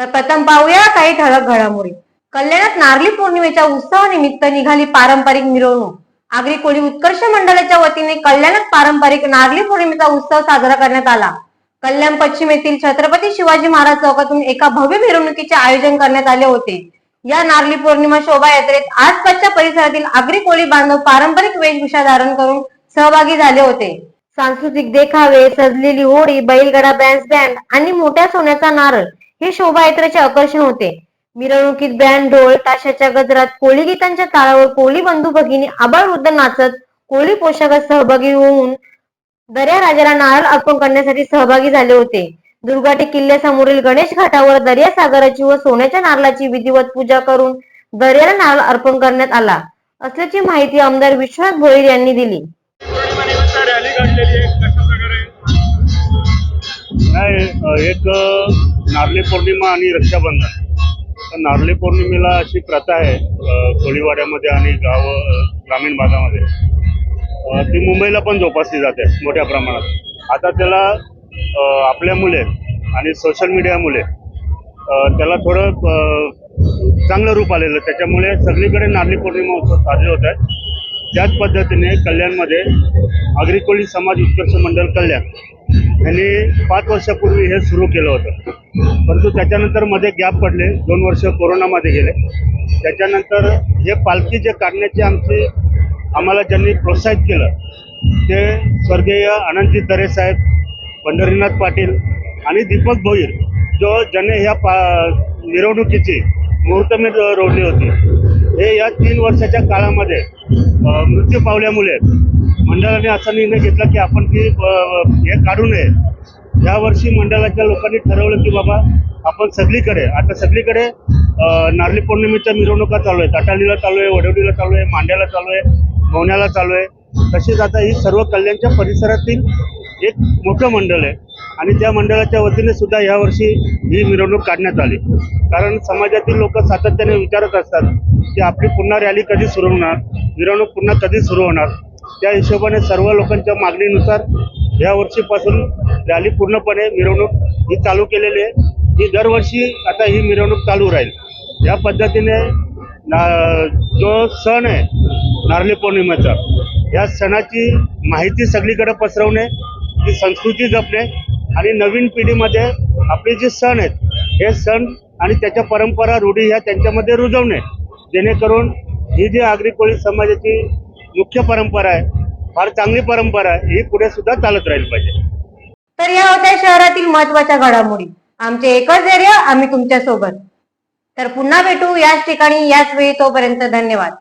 तर प्रथम पाहूया काही ठळक घडामोडी. कल्याणात नारळी पौर्णिमेच्या उत्सवानिमित्त निघाली पारंपरिक मिरवणूक. आगरी कोळी उत्कर्ष मंडळाच्या वतीने कल्याणात पारंपरिक नारळी पौर्णिमेचा उत्सव साजरा करण्यात आला. कल्याण पश्चिम येथील छत्रपती शिवाजी महाराज चौकातून एका भव्य मिरवणुकीचे आयोजन करण्यात आले होते. या नारळी पौर्णिमा शोभायात्रेत आसपासच्या परिसरातील आगरी कोळी बांधव पारंपरिक वेशभूषा धारण करून सहभागी झाले होते. सांस्कृतिक देखावे सजलेली होळी बैलगडा बँड बँड आणि मोठ्या सोन्याचा नारळ हे शोभायात्रेचे आकर्षण होते. मिरवणुकीत बँड ढोल ताशाच्या गजरात कोळी गीतांच्या ताळावर कोळी बंधू भगिनी आबाळ वृद्ध नाचत कोळी पोशाखात सहभागी होऊन दर्या राजाला नारळ अर्पण करण्यासाठी सहभागी झाले होते. दुर्गाटी किल्ल्यासमोरील गणेश घाटावर दर्या सागराची व सोन्याच्या नारळाची विधिवत पूजा करून दर्याला नारळ अर्पण करण्यात आला. असल्याची माहिती आमदार विश्वनाथ भोईर यांनी दिली. नाही एक नारळी पौर्णिमा आणि रक्षाबंधन. तर नारळी पौर्णिमेला अशी प्रथा आहे कोळीवाड्यामध्ये आणि गाव ग्रामीण भागामध्ये. ती मुंबईला पण जोपासली जाते मोठ्या प्रमाणात. आता त्याला आपल्या मुले आणि सोशल मीडियामुळे त्याला थोडं चांगलं रूप आलेलं त्याच्यामुळे सगळीकडे नारळी पौर्णिमा उत्सव साजरे होत आहेत. त्याच पद्धतीने कल्याणमध्ये आगरी कोळी समाज उत्कर्ष मंडळ कल्याण यांनी पाच वर्षापूर्वी हे सुरू केलं होतं. परंतु त्याच्यानंतरमध्ये गॅप पडले. दोन वर्ष कोरोनामध्ये गेले. त्याच्यानंतर हे पालखी जे काढण्याची आमची आम्हाला ज्यांनी प्रोत्साहित केलं ते स्वर्गीय आनंदजी दरे साहेब पंढरीनाथ पाटील आणि दीपक भोईर जो ज्याने ह्या पा मिरवणुकीची मुहूर्तमेढ रोवली होती हे या तीन वर्षाच्या काळामध्ये मृत्यू पावल्यामुळे मंडळाने असा निर्णय घेतला की आपण ती हे काढू नये. यावर्षी मंडळाच्या लोकांनी ठरवलं की बाबा आपण सगळीकडे आता सगळीकडे नारळी पौर्णिमेच्या मिरवणुका चालू आहेत. अटालीला चालू आहे वडवडीला चालू आहे मांड्याला चालू आहे मौण्याला चालू आहे. तशीच आता ही सर्व कल्याणच्या परिसरातील एक मोठं मंडळ आहे. आणि त्या मंडळाच्या वतीने सुद्धा यावर्षी ही मिरवणूक काढण्यात आली. कारण समाजातील लोक सातत्याने विचारत असतात की आपली पुन्हा रॅली कधी सुरू होणार? मिरवणूक पुन्हा कधी सुरू होणार? त्या हिशोबाने सर्व लोकांच्या मागणीनुसार या वर्षीपासून रॅली पूर्णपणे मिरवणूक ही चालू केलेली आहे. ही दरवर्षी आता ही मिरवणूक चालू राहील. या पद्धतीने ना जो सण आहे नारळी पौर्णिमेचा या सणाची माहिती सगळीकडे पसरवणे ही संस्कृती जपणे आणि नवीन पिढीमध्ये आपले जे सण आहेत हे सण आणि त्याच्या परंपरा रूढी ह्या त्यांच्यामध्ये रुजवणे. जेणेकरून ही जी आगरी कोळी समाजाची मुख्य परंपरा आहे फार चांगली परंपरा आहे. ही पुढे सुद्धा चालत राहील पाहिजे. तर या होत्या शहरातील महत्त्वाच्या घडामोडी. आमचे एकच एरिया आम्ही तुमच्यासोबत तर पुन्हा भेटू याच ठिकाणी याच वेळी तोपर्यंत धन्यवाद.